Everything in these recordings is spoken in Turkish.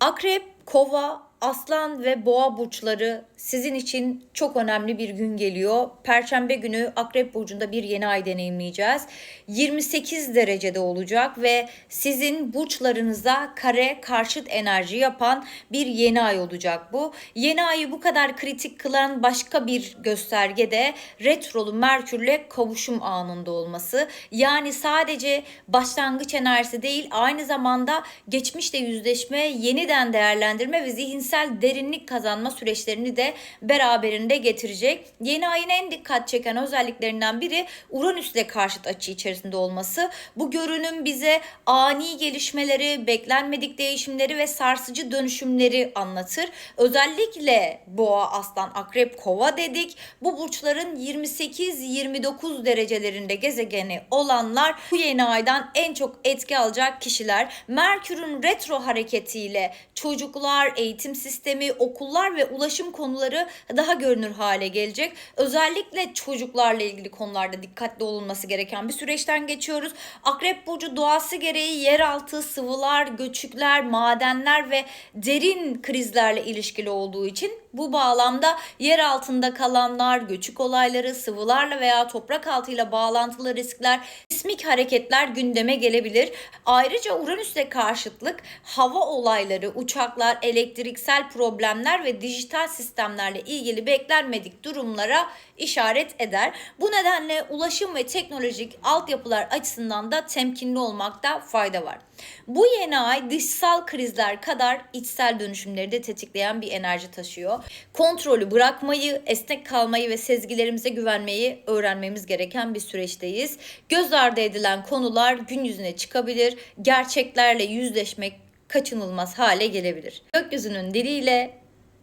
Akrep, kova, aslan ve boğa burçları sizin için çok önemli bir gün geliyor. Perşembe günü Akrep burcunda bir yeni ay deneyimleyeceğiz. 28 derecede olacak ve sizin burçlarınıza kare karşıt enerji yapan bir yeni ay olacak bu. Yeni ayı bu kadar kritik kılan başka bir gösterge de retrolu Merkürle kavuşum anında olması. Yani sadece başlangıç enerjisi değil aynı zamanda geçmişle yüzleşme, yeniden değerlendirme ve zihinsel derinlik kazanma süreçlerini de beraberinde getirecek. Yeni ayın en dikkat çeken özelliklerinden biri Uranüs'le karşıt açı içerisinde olması. Bu görünüm bize ani gelişmeleri, beklenmedik değişimleri ve sarsıcı dönüşümleri anlatır. Özellikle Boğa, Aslan, Akrep, Kova dedik. Bu burçların 28-29 derecelerinde gezegeni olanlar bu yeni aydan en çok etki alacak kişiler. Merkür'ün retro hareketiyle çocuklar, eğitim sistemi, okullar ve ulaşım konuları daha görünür hale gelecek. Özellikle çocuklarla ilgili konularda dikkatli olunması gereken bir süreçten geçiyoruz. Akrep burcu doğası gereği yeraltı, sıvılar, göçükler, madenler ve derin krizlerle ilişkili olduğu için bu bağlamda yer altında kalanlar, göçük olayları, sıvılarla veya toprak altıyla bağlantılı riskler, sismik hareketler gündeme gelebilir. Ayrıca Uranüs'le karşıtlık hava olayları, uçaklar, elektriksel problemler ve dijital sistemlerle ilgili beklenmedik durumlara işaret eder. Bu nedenle ulaşım ve teknolojik altyapılar açısından da temkinli olmakta fayda var. Bu yeni ay dışsal krizler kadar içsel dönüşümleri de tetikleyen bir enerji taşıyor. Kontrolü bırakmayı, esnek kalmayı ve sezgilerimize güvenmeyi öğrenmemiz gereken bir süreçteyiz. Göz ardı edilen konular gün yüzüne çıkabilir. Gerçeklerle yüzleşmek kaçınılmaz hale gelebilir. Gökyüzünün diliyle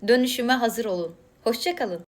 dönüşüme hazır olun. Hoşçakalın.